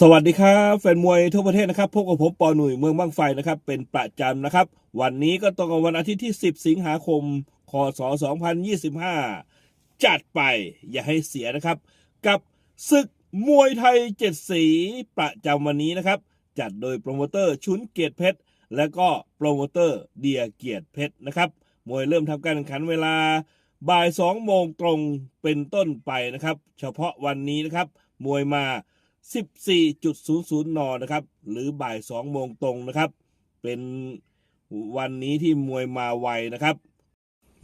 สวัสดีครับแฟนมวยทั่วประเทศนะครับพบกับผมปอหนุ่ยเมืองบ้างไฟนะครับ เป็นประจำนะครับ วันนี้ก็ตรงกับวันอาทิตย์ที่ 10 สิงหาคมคศ2025 จัดไปอย่าให้เสียนะครับ กับศึกมวยไทยเจ็ดสีประจำวันนี้นะครับ จัดโดยโปรโมเตอร์ชุนเกียรติเพชร และก็โปรโมเตอร์เดียเกียรติเพชรนะครับ มวยเริ่มทำการแข่งขันเวลาบ่าย2โมงตรงเป็นต้นไปนะครับ เฉพาะวันนี้นะครับมวยมา 14.00 น นะครับ หรือบ่าย 2 โมงตรงนะครับ เป็นวันนี้ที่มวยมาไวนะครับ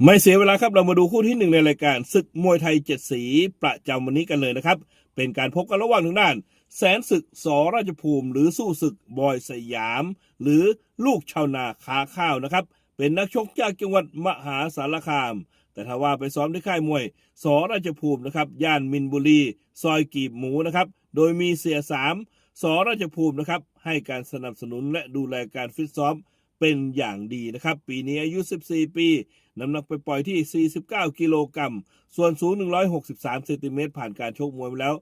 ไม่เสียเวลาครับเรามาดูคู่ที่หนึ่งในรายการศึกมวยไทยเจ็ดสีประจำวันนี้กันเลยนะครับ เป็นการพบกันระหว่างทางด้าน แสนศึกสราชภูมิ หรือสู้ศึกบอยสยาม หรือลูกชาวนาขาข้าวนะครับ เป็นนักชกจากจังหวัดมหาสารคามแต่ถ้าว่าไปซ้อมที่ค่ายมวยสราชภูมินะครับ ย่านมินบุรี ซอยกีบหมูนะครับ โดยมีเสียสามสราชภูมินะครับ ให้การสนับสนุนและดูแลการฟิตซ้อมเป็นอย่างดีนะครับ ปีนี้อายุ 14 ปี น้ำหนักไปปล่อยที่ 49 กิโลกรัม ส่วนสูง 163เซนติเมตรผ่านการชกมวยมาแล้ว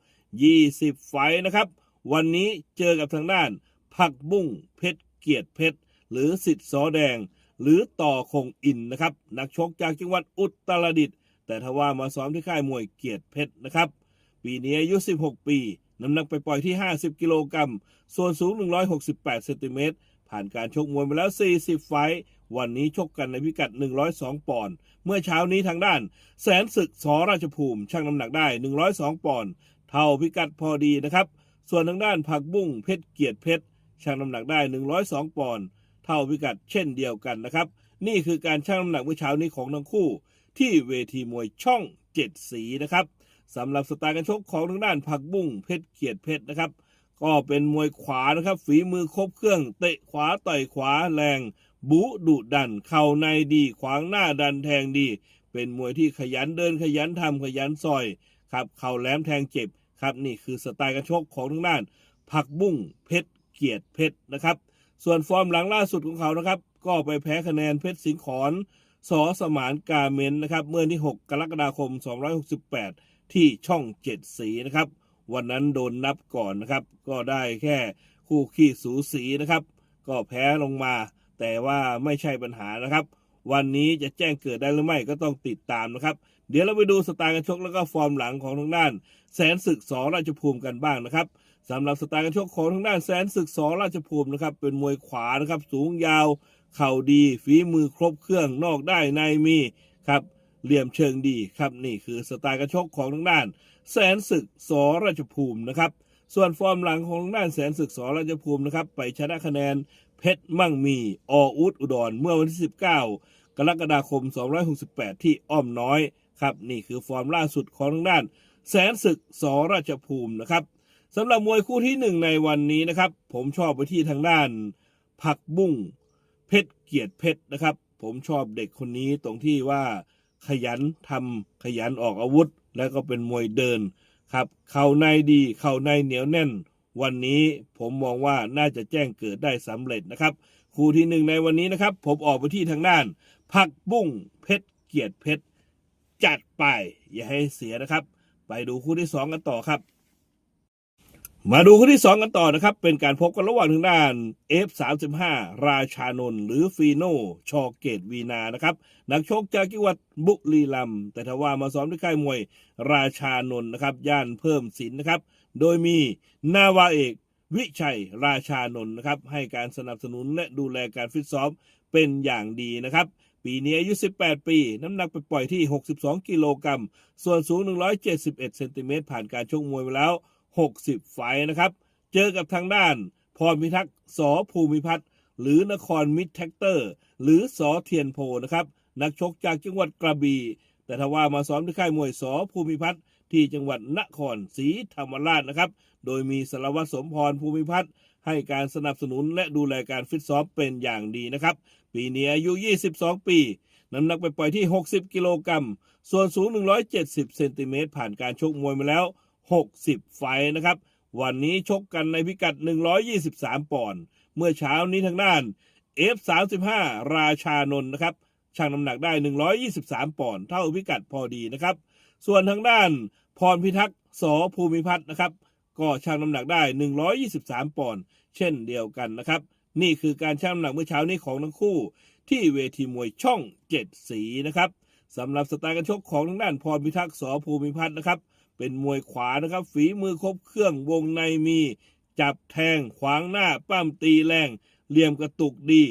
20 ไฟนะครับ วันนี้เจอกับทางด้าน ผักบุ้งเพชรเกียรติเพชร หรือสิทธิ์ซอแดง หรือต่อคงอินนะครับ นักชกจากจังหวัดอุตรดิตถ์แต่ทว่ามาซ้อมที่ค่ายมวยเกียรติเพชรนะครับ ปีนี้อายุ 16 ปี น้ำหนักไปปล่อยที่ 50 กิโลกรัม ส่วนสูง 168เซนติเมตร ผ่านการชกมวยมาแล้ว 40 ไฟต์วันนี้ชกกันในพิกัด 102 ปอนด์ เมื่อเช้านี้ทางด้าน แสนศึกสราชภูมิชั่งน้ำหนักได้ 102 ปอนด์ เท่าพิกัดพอดีนะครับ ส่วนทางด้านผักบุ้งเพชรเกียรติเพชรชั่งน้ำหนักได้ 102 ปอนด์ เท่าพิกัดเช่นเดียวกันนะครับ นี่คือการชั่งน้ำหนักเมื่อเช้านี้ของทั้งคู่ ที่เวทีมวยช่องเจ็ดสีนะครับ สำหรับสไตล์การชกของทางด้านผักบุ้งเพชรเกียรตเพชรนะครับ ก็เป็นมวยขวานะครับ ฝีมือครบเครื่องเตะขวาต่อยขวาแรง บุดุดัน เข่าในดีขวางหน้าดันแทงดี เป็นมวยที่ขยันเดินขยันทำขยันซอยครับเข่าแหลมแทงเจ็บครับนี่คือสไตล์การชกของทางด้านผักบุ้งเพชรเกียรติเพชรนะครับ ส่วนฟอร์มหลังล่าสุดของเขานะครับ ก็ไปแพ้คะแนนเพชรสิงห์ขอนสอสมานกาเมนนะครับ เมื่อที่ 6 กรกฎาคม 268 ที่ช่องเจ็ดสีนะครับ วันนั้นโดนนับก่อนนะครับ ก็ได้แค่คู่ขี้สูสีนะครับ ก็แพ้ลงมา แต่ว่าไม่ใช่ปัญหานะครับ วันนี้จะแจ้งเกิดได้หรือไม่ก็ต้องติดตามนะครับ เดี๋ยวเราไปดูสไตล์การชกแล้วก็ฟอร์มหลังของทางด้าน แสนศึกสอราชภูมิกันบ้างนะครับสำหรับสไตล์การชกของทางด้านแสนศึกสอราชภูมินะครับ เป็นมวยขวานะครับ สูงยาว เข่าดีฝีมือครบเครื่องนอกได้ในมีครับ เหลี่ยมเชิงดีครับนี่คือสไตล์การชกของทางด้าน แสนศึกสราชภูมินะครับ ส่วนฟอร์มหลังของทางด้านแสนศึกสราชภูมินะครับไปชนะคะแนนเพชรมั่งมีออุดอุดรเมื่อวันที่ 19 กรกฎาคม 268 ที่อ้อมน้อยครับนี่คือฟอร์มล่าสุดของทางด้าน แสนศึกสราชภูมินะครับสำหรับมวยคู่ที่หนึ่งในวันนี้นะครับ ผมชอบไปที่ทางด้านผักบุ้งเพชรเกียรติเพชรนะครับ ผมชอบเด็กคนนี้ตรงที่ว่า ขยันทำขยันออกอาวุธ แล้วก็เป็นมวยเดินครับ เข่าในดีเข่าในเหนียวแน่น วันนี้ผมมองว่าน่าจะแจ้งเกิดได้สำเร็จนะครับ คู่ที่หนึ่งในวันนี้นะครับ ผมออกไปที่ทางด้าน ผักบุ้งเพชรเกียรติเพชรจัดไป อย่าให้เสียนะครับ ไปดูคู่ที่สองกันต่อครับ มาดูคู่ที่ 2 กันต่อนะครับ เป็นการพบกันระหว่างทางด้าน F35 ราชานนท์หรือฟีโนชอเกตวีนานะครับ นักชกจากจังหวัดบุรีรัมย์แต่ทว่ามาซ้อมที่ค่ายมวยราชานนท์นะครับ ย่านเพิ่มศิลป์นะครับ โดยมีนาวาเอกวิชัยราชานนท์นะครับ ให้การสนับสนุนและดูแลการฟิตซ้อมเป็นอย่างดีนะครับ ปีนี้อายุ 18 ปี น้ำหนักไปปล่อยที่ 62 กิโลกรัมส่วนสูง 171 เซนติเมตรผ่านการชกมวยมาแล้ว 60 ไฟนะครับ เจอกับทางด้าน พรพิทักษ์สอภูมิพัฒน์หรือนครมิตรแท็กเตอร์ หรือสอเทียนโพนะครับ นักชกจากจังหวัดกระบี่แต่ถ้าว่ามาซ้อมที่ค่ายมวยสอภูมิพัฒน์ที่จังหวัดนครศรีธรรมราชนะครับ โดยมีสารวัตรสมพรภูมิพัฒน์ให้การสนับสนุนและดูแลการฟิตซ้อมเป็นอย่างดีนะครับ ปีนี้อายุ 22 ปี น้ำหนักไปปล่อยที่ 60 กิโลกรัม ส่วนสูง 170 เซนติเมตรผ่านการชกมวยมาแล้ว 60 ไฟนะครับ วันนี้ชกกันในพิกัด 123 ปอนด์เมื่อเช้านี้ทางด้าน F35 ราชานนท์นะครับชั่งน้ำหนักได้ 123 ปอนด์เท่าพิกัดพอดีนะครับ ส่วนทางด้านพรพิทักษ์สภูมิพัฒน์นะครับ ก็ชั่งน้ำหนักได้ 123 ปอนด์เช่นเดียวกันนะครับ นี่คือการชั่งน้ำหนักเมื่อเช้านี้ของทั้งคู่ ที่เวทีมวยช่องเจ็ดสีนะครับสำหรับสไตล์การชกของทางด้านพรพิทักษ์สภูมิพัฒน์นะครับ เป็นมวยขวานะครับ ฝีมือครบเครื่องวงในมี จับแทงขวางหน้าปั้มตีแรง เหลี่ยมกระตุกดี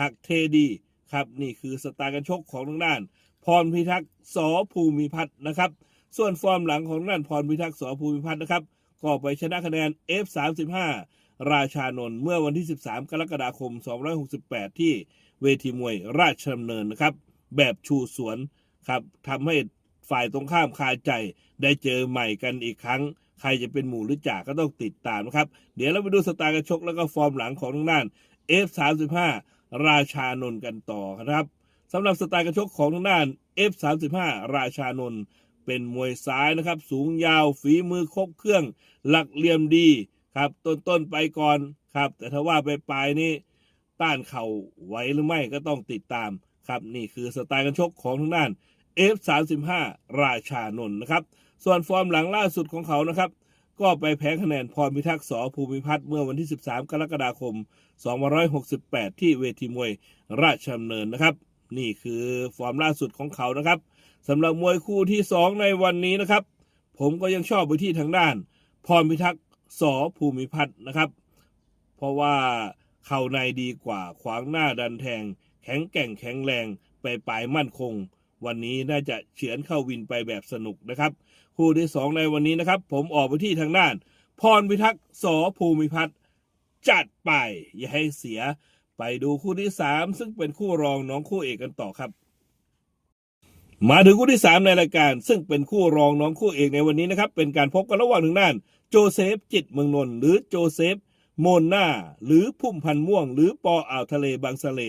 หักเทดี ครับนี่คือสไตล์การชกของทางด้าน พรพิทักษ์สอภูมิพัฒน์นะครับ ส่วนฟอร์มหลังของทางด้านพรพิทักษ์สอภูมิพัฒน์นะครับ ก็ไปชนะคะแนน F35 ราชานนท์เมื่อวันที่ 13 กรกฎาคม 268 ที่เวทีมวยราชดำเนินนะครับ แบบชูสวนครับทำให้ ฝ่ายตรงข้ามคาใจ ได้เจอใหม่กันอีกครั้ง ใครจะเป็นหมู่หรือจ่าก็ต้องติดตามนะครับ เดี๋ยวเราไปดูสไตล์การชกแล้วก็ฟอร์มหลังของทางด้าน F35 ราชานนท์กันต่อครับสำหรับสไตล์การชกของทางด้าน F35 ราชานนท์เป็นมวยซ้ายนะครับ สูงยาวฝีมือครบเครื่อง หลักเหลี่ยมดีครับ ต้นๆไปก่อนครับ แต่ถ้าว่าไปปลายนี่ต้านเข่าไหวหรือไม่ก็ต้องติดตามครับ นี่คือสไตล์การชกของทางด้าน F35 ราชานนท์นะครับ ส่วนฟอร์มหลังล่าสุดของเขานะครับ ก็ไปแพ้คะแนนพรพิทักษ์สอภูมิพัฒน์เมื่อวันที่ 13 กรกฎาคม 2568 ที่เวทีมวยราชดำเนินนะครับ นี่คือฟอร์มล่าสุดของเขานะครับสำหรับมวยคู่ที่ 2 ในวันนี้นะครับ ผมก็ยังชอบไปที่ทางด้าน พรพิทักษ์สอภูมิพัฒน์นะครับ เพราะว่าเข่าในดีกว่าขวางหน้าดันแทง แข็งแกร่งแข็งแรงไปปลายมั่นคง วันนี้น่าจะเฉือนเข้าวินไปแบบสนุกนะครับ คู่ที่สองในวันนี้นะครับ ผมออกไปที่ทางด้าน พรพิทักษ์สอภูมิพัฒน์จัดไป อย่าให้เสียไปดูคู่ที่สามซึ่งเป็นคู่รองน้องคู่เอกกันต่อครับ มาถึงคู่ที่สามในรายการ ซึ่งเป็นคู่รองน้องคู่เอกในวันนี้นะครับ เป็นการพบกันระหว่างหนึ่งด้าน โจเซฟจิตเมืองนนท์หรือโจเซฟ โมนนาหรือพุ่มพันม่วง หรือปออ่าวทะเลบางสะเล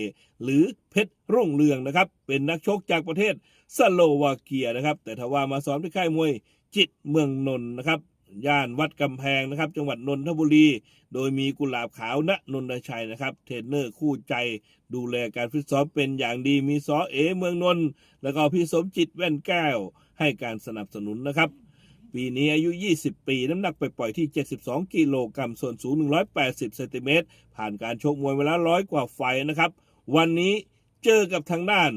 หรือเพชรรุ่งเรืองนะครับ เป็นนักชกจากประเทศสโลวาเกียนะครับ แต่ทว่ามาซ้อมที่ค่ายมวยจิตเมืองนนท์นะครับย่านวัดกำแพงนะครับ จังหวัดนนทบุรี โดยมีกุหลาบขาวณนนทชัยนะครับ เทรนเนอร์คู่ใจ ดูแลการฟิตซ้อมเป็นอย่างดีมีซอเอเมืองนนท์แล้วก็พี่สมจิตแว่นแก้วให้การสนับสนุนนะครับ ปีนี้อายุ 20 ปี น้ำหนักไปปล่อยที่ 72 กิโลกรัม ส่วนสูง 180 เซนติเมตร ผ่านการชกมวยเวลาร้อยกว่าไฟนะครับ วันนี้เจอกับทางด้าน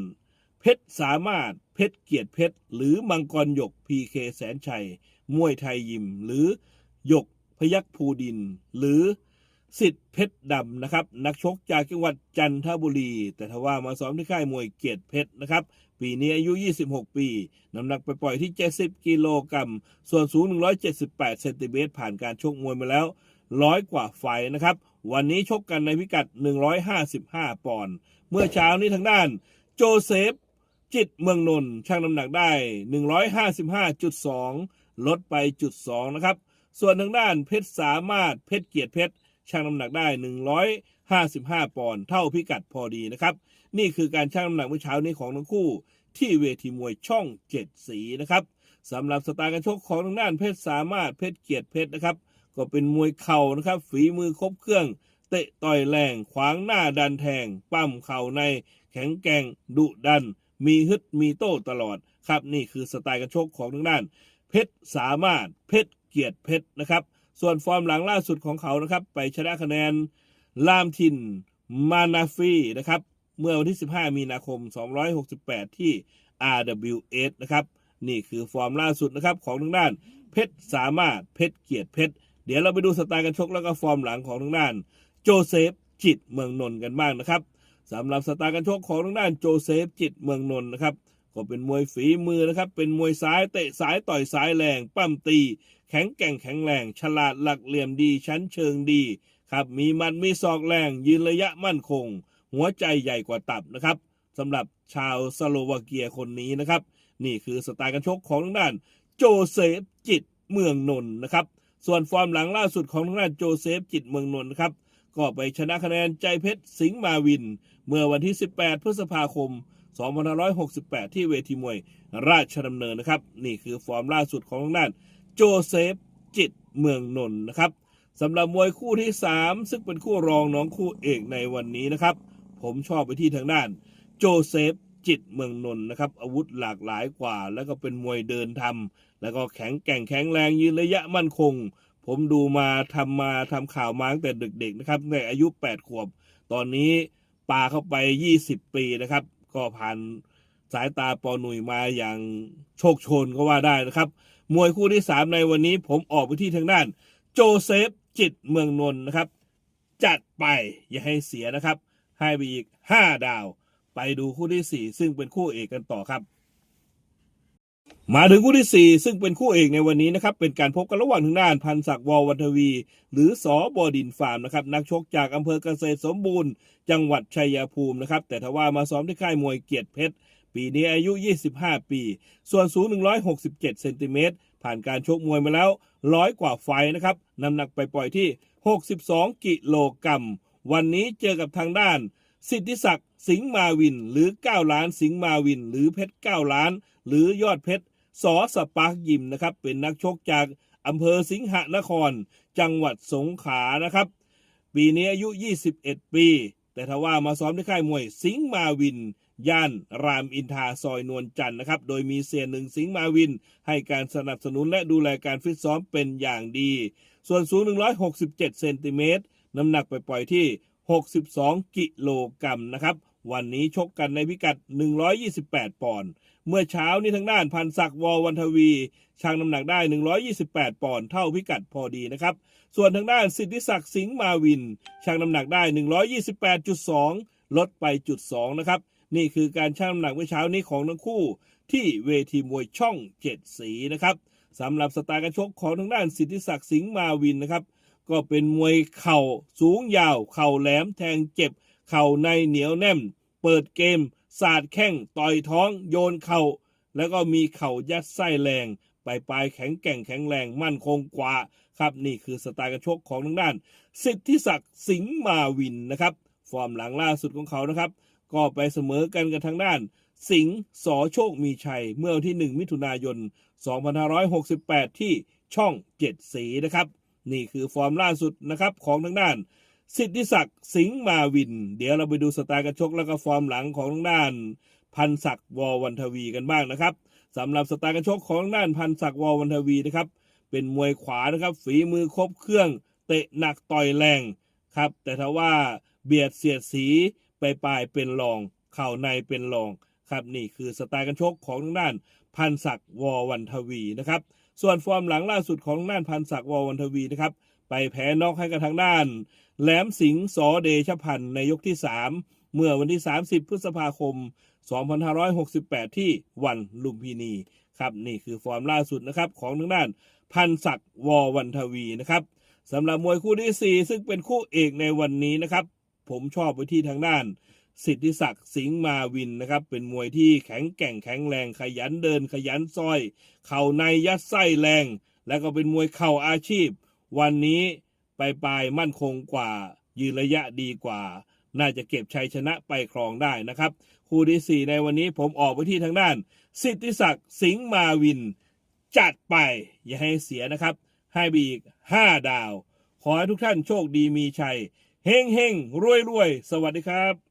เพชรสามารถ เพชรเกียรติเพชร หรือมังกรหยกพีเคแสนชัย มวยไทยยิม หรือหยกพยักภูดิน หรือ สิทธิ์เพชรดำนะครับ นักชกจากจังหวัดจันทบุรี แต่ทว่ามาซ้อมที่ค่ายมวยเกียรติเพชรนะครับ ปีนี้อายุ 26 ปี น้ำหนักไปปล่อยที่ 70 กิโลกรัม ส่วนสูง 178 เซนติเมตรผ่านการชกมวยมาแล้ว ร้อยกว่าไฟนะครับ วันนี้ชกกันในพิกัด 155 ปอนด์ เมื่อเช้านี้ทางด้าน โจเซฟ จิตเมืองนนท์ชั่งน้ำหนักได้ 155.2 ลดไปจุด2นะครับ ส่วนทางด้านเพชรสามารถเพชรเกียรติเพชร ชั่งน้ำหนักได้ 155 ปอนด์เท่าพิกัดพอดีนะครับ นี่คือการชั่งน้ำหนักเมื่อเช้านี้ของทั้งคู่ ที่เวทีมวยช่องเจ็ดสีนะครับสำหรับสไตล์การชกของทางด้านเพชรสามารถเพชรเกียรติเพชรนะครับ ก็เป็นมวยเข่านะครับ ฝีมือครบเครื่อง เตะต่อยแรงขวางหน้าดันแทง ปั้มเข่าในแข็งแกร่งดุดัน มีฮึดมีโต้ตลอดครับ นี่คือสไตล์การชกของทางด้าน เพชรสามารถเพชรเกียรติเพชรนะครับ ส่วนฟอร์มหลังล่าสุดของเขานะครับ ไปชนะคะแนนลามทินมานาฟีนะครับ เมื่อวันที่ 15 มีนาคม 268 ที่ RWS นะครับ นี่คือฟอร์มล่าสุดนะครับ ของทางด้านเพชรสามารถเพชรเกียรติเพชรเดี๋ยวเราไปดูสไตล์การชกแล้วก็ฟอร์มหลังของทางด้าน โจเซฟจิตเมืองนนท์กันบ้างนะครับสำหรับสไตล์การชกของทางด้านโจเซฟจิตเมืองนนท์นะครับ ก็เป็นมวยฝีมือนะครับ เป็นมวยซ้ายเตะซ้ายต่อยซ้ายแรง ปั้มตี แข็งแกร่งแข็งแรง ฉลาดหลักเหลี่ยมดี ชั้นเชิงดี ครับ มีมัดมีศอกแรง ยืนระยะมั่นคง หัวใจใหญ่กว่าตับนะครับสำหรับชาวสโลวาเกียคนนี้นะครับ นี่คือสไตล์การชกของทางด้าน โจเซฟจิตเมืองนนท์นะครับ ส่วนฟอร์มหลังล่าสุดของทางด้านโจเซฟจิตเมืองนนท์นะครับ ก็ไปชนะคะแนนใจเพชรสิงห์มาวิน เมื่อวันที่ 18 พฤษภาคม 2568 ที่เวทีมวยราชดำเนินนะครับ นี่คือฟอร์มล่าสุดของทางด้านโจเซฟจิตเมืองนนท์นะครับสำหรับมวยคู่ที่ 3 ซึ่งเป็นคู่รองน้องคู่เอกในวันนี้นะครับ ผมชอบไปที่ทางด้านโจเซฟจิตเมืองนนท์นะครับ อาวุธหลากหลายกว่า แล้วก็เป็นมวยเดินทำแล้วก็แข็งแกร่งแข็งแรงยืนระยะมั่นคง ผมดูมาทำมาทำข่าวมาตั้งแต่เด็กๆนะครับตั้งแต่อายุ 8 ขวบ ตอนนี้ปาเข้าไป 20 ปีนะครับ ก็ผ่านสายตาปอหนุ่ยมาอย่างโชคชนก็ว่าได้นะครับ มวยคู่ที่ 3 ในวันนี้ผมออกไปที่ทางด้าน โจเซฟจิตเมืองนนท์นะครับ จัดไปอย่าให้เสียนะครับ ให้ไปอีก 5 ดาว ไปดูคู่ที่ 4 ซึ่งเป็นคู่เอกกันต่อครับ มาถึงคู่ที่ 4 ซึ่งเป็นคู่เอกในวันนี้นะครับ เป็นการพบกันระหว่างทางด้านพันศักดิ์ววันทวี หรือสอบอดินฟาร์มนะครับ นักชกจากอำเภอเกษตรสมบูรณ์ จังหวัดชัยภูมินะครับ แต่ทว่ามาซ้อมที่ค่ายมวยเกียรติเพชร ปีนี้อายุ 25 ปี ส่วนสูง 167 เซนติเมตร ผ่านการชกมวยมาแล้วร้อยกว่าไฟนะครับ น้ำหนักไปปล่อยที่ 62 กิโลกรัม วันนี้เจอกับทางด้าน สิทธิศักดิ์สิงห์มาวิน หรือ 9 ล้านสิงห์มาวิน หรือเพชร 9 ล้าน หรือยอดเพชรสอสปาร์กยิมนะครับเป็นนักชกจากอำเภอสิงหนคร จังหวัดสงขลานะครับ ปีนี้อายุ 21 ปี แต่ถ้าว่ามาซ้อมที่ค่ายมวยสิงห์มาวิน ย่านรามอินทราซอยนวลจันทร์นะครับ โดยมีเสียหนึ่งสิงห์มาวิน ให้การสนับสนุนและดูแลการฟิตซ้อมเป็นอย่างดี ส่วนสูง 167 เซนติเมตรน้ำหนักไปปล่อยที่ 62 กิโลกรัมนะครับ วันนี้ชกกันในพิกัด 128 ปอนด์ เมื่อเช้านี้ทางด้านพันศักดิ์ววันทวีชั่งน้ำหนักได้ 128 ปอนด์เท่าพิกัดพอดีนะครับ ส่วนทางด้านสิทธิศักดิ์สิงห์มาวินชั่งน้ำหนักได้ 128.2 ลดไปจุด2นะครับ นี่คือการชั่งน้ำหนักเมื่อเช้านี้ของทั้งคู่ ที่เวทีมวยช่องเจ็ดสีนะครับสำหรับสไตล์การชกของทางด้านสิทธิศักดิ์สิงห์มาวินนะครับ ก็เป็นมวยเข่าสูงยาว เข่าแหลมแทงเจ็บ เข่าในเหนียวแน่น เปิดเกม สาดแข้งต่อยท้องโยนเข่า แล้วก็มีเข่ายัดไส้แรงปลายปลายแข็งแกร่งแข็งแรงมั่นคงกว่าครับนี่คือสไตล์การชกของทางด้าน สิทธิศักดิ์สิงห์มาวินนะครับฟอร์มหลังล่าสุดของเขานะครับ ก็ไปเสมอกันกับทางด้าน สิงห์สอโชคมีชัย เมื่อวันที่ 1 มิถุนายน 2568 ที่ช่องเจ็ดสีนะครับ นี่คือฟอร์มล่าสุดนะครับของทางด้าน สิทธิศักดิ์สิงห์มาวิน เดี๋ยวเราไปดูสไตล์การชกแล้วก็ฟอร์มหลังของทางด้าน พันศักดิ์วอวันทวีกันบ้างนะครับสำหรับสไตล์การชกของทางด้านพันศักดิ์วอวันทวีนะครับเป็นมวยขวานะครับฝีมือครบเครื่อง เตะหนักต่อยแรงครับแต่ถ้าว่าเบียดเสียดสีไปปลายเป็นรอง เข่าในเป็นรองครับนี่คือสไตล์การชกของทางด้านพันศักดิ์วอวันทวีนะครับส่วนฟอร์มหลังล่าสุดของทางด้านพันศักดิ์วอวันทวีนะครับ ไปแพ้นอกให้กับทางด้าน แหลมสิงห์สอเดชพันธ์ในยกที่ 3 เมื่อวันที่ 30 พฤษภาคม 2568 ที่วันลุมพินีครับนี่คือฟอร์มล่าสุดนะครับของทางด้านพันศักดิ์ววันทวีนะครับสำหรับมวยคู่ที่ 4 ซึ่งเป็นคู่เอกในวันนี้นะครับ ผมชอบไปที่ทางด้าน สิทธิศักดิ์สิงห์มาวินนะครับ เป็นมวยที่แข็งแกร่งแข็งแรงขยันเดินขยันซอย เข่าในยัดไส้แรง แล้วก็เป็นมวยเข่าอาชีพ วันนี้ไปปลายมั่นคงกว่า ยืนระยะดีกว่า น่าจะเก็บชัยชนะไปครองได้นะครับ คู่ที่ 4 ในวันนี้ผมออกไปที่ทางด้าน สิทธิศักดิ์สิงห์มาวิน จัดไป อย่าให้เสียนะครับ ให้ไปอีก 5 ดาว ขอให้ทุกท่านโชคดีมีชัย เฮงเฮงรวยรวยสวัสดีครับ